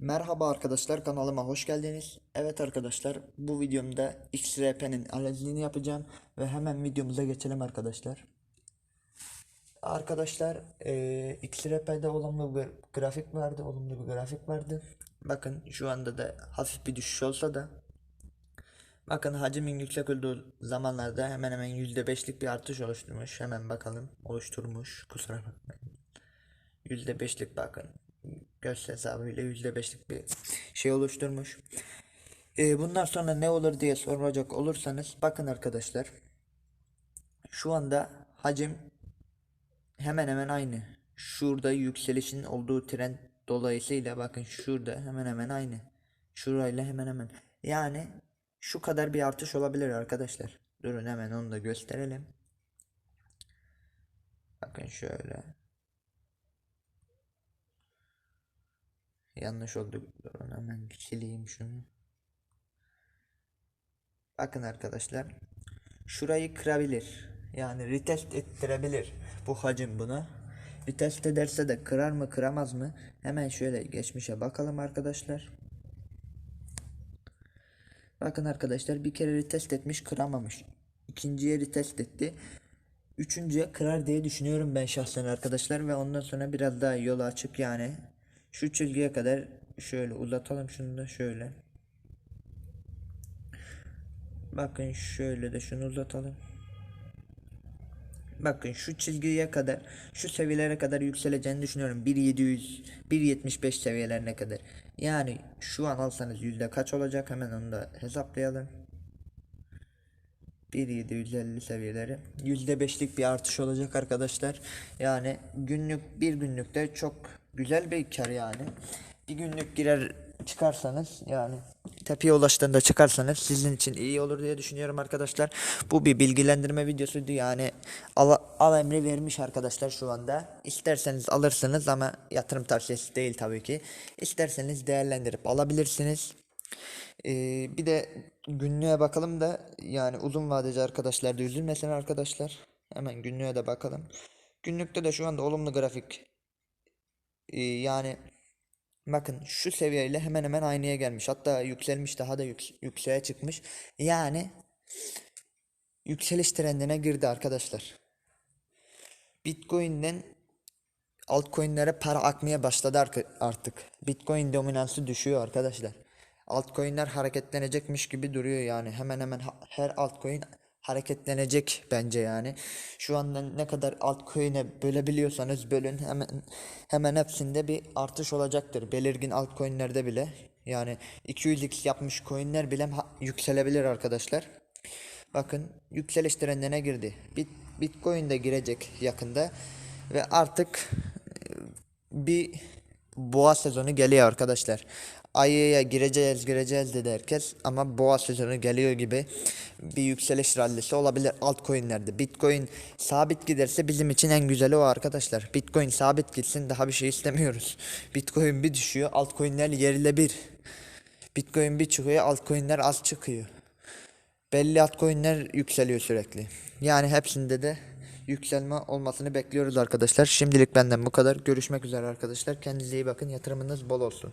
Merhaba arkadaşlar kanalıma hoş geldiniz. Evet arkadaşlar bu videomda XRP'nin analizini yapacağım ve hemen videomuza geçelim arkadaşlar. Arkadaşlar eee XRP'de olumlu bir grafik vardı, olumlu bir grafik vardı. Bakın şu anda da hafif bir düşüş olsa da bakın hacmin yüksek olduğu zamanlarda hemen hemen %5'lik bir artış oluşturmuş. Hemen bakalım oluşturmuş. Kusura bakmayın. %5'lik bakın. Göz hesabıyla %5'lik bir şey oluşturmuş. Ee, bundan sonra ne olur diye soracak olursanız bakın arkadaşlar. Şu anda hacim hemen hemen aynı. Şurada yükselişin olduğu trend dolayısıyla bakın şurada hemen hemen aynı. Şurayla hemen hemen. Yani şu kadar bir artış olabilir arkadaşlar. Durun hemen onu da gösterelim. Bakın şöyle. Yanlış oldu. Hemen sileyim şunu. Bakın arkadaşlar. Şurayı kırabilir. Yani retest ettirebilir bu hacim buna. Retest ederse de kırar mı kıramaz mı? Hemen şöyle geçmişe bakalım arkadaşlar. Bakın arkadaşlar bir kere retest etmiş kıramamış. İkinciye retest etti. Üçüncüye kırar diye düşünüyorum ben şahsen arkadaşlar ve ondan sonra biraz daha yolu açık yani şu çizgiye kadar şöyle uzatalım şunu da şöyle. Bakın şöyle de şunu uzatalım. Bakın şu çizgiye kadar şu seviyelere kadar yükseleceğini düşünüyorum. 1.700 1.75 seviyelerine kadar. Yani şu an alsanız yüzde kaç olacak hemen onu da hesaplayalım. 1.750 seviyeleri %5'lik bir artış olacak arkadaşlar. Yani günlük bir günlükte çok güzel bir kar yani. Bir günlük girer çıkarsanız yani tepeye ulaştığında çıkarsanız sizin için iyi olur diye düşünüyorum arkadaşlar. Bu bir bilgilendirme videosuydu yani al, al emri vermiş arkadaşlar şu anda. İsterseniz alırsınız ama yatırım tavsiyesi değil tabii ki. İsterseniz değerlendirip alabilirsiniz. Ee, bir de günlüğe bakalım da yani uzun vadeci arkadaşlar da üzülmesin arkadaşlar. Hemen günlüğe de bakalım. Günlükte de şu anda olumlu grafik. Ee, yani bakın şu seviyeyle hemen hemen aynıya gelmiş. Hatta yükselmiş daha da yük- yükseğe çıkmış. Yani yükseliş trendine girdi arkadaşlar. Bitcoin'den altcoin'lere para akmaya başladı artık. Bitcoin dominansı düşüyor arkadaşlar. Altcoin'ler hareketlenecekmiş gibi duruyor yani. Hemen hemen her altcoin hareketlenecek bence yani. Şu anda ne kadar altcoin'e bölebiliyorsanız bölün hemen hemen hepsinde bir artış olacaktır. Belirgin altcoin'lerde bile yani 200x yapmış coin'ler bile yükselebilir arkadaşlar. Bakın yükseliş trendine girdi. Bit, Bitcoin de girecek yakında ve artık bir boğa sezonu geliyor arkadaşlar. Ayıya gireceğiz gireceğiz dedi herkes ama boğa sezonu geliyor gibi bir yükseliş rallisi olabilir altcoin'lerde. Bitcoin sabit giderse bizim için en güzeli o arkadaşlar. Bitcoin sabit gitsin daha bir şey istemiyoruz. Bitcoin bir düşüyor altcoin'ler yerle bir. Bitcoin bir çıkıyor altcoin'ler az çıkıyor. Belli altcoin'ler yükseliyor sürekli. Yani hepsinde de yükselme olmasını bekliyoruz arkadaşlar. Şimdilik benden bu kadar. Görüşmek üzere arkadaşlar. Kendinize iyi bakın. Yatırımınız bol olsun.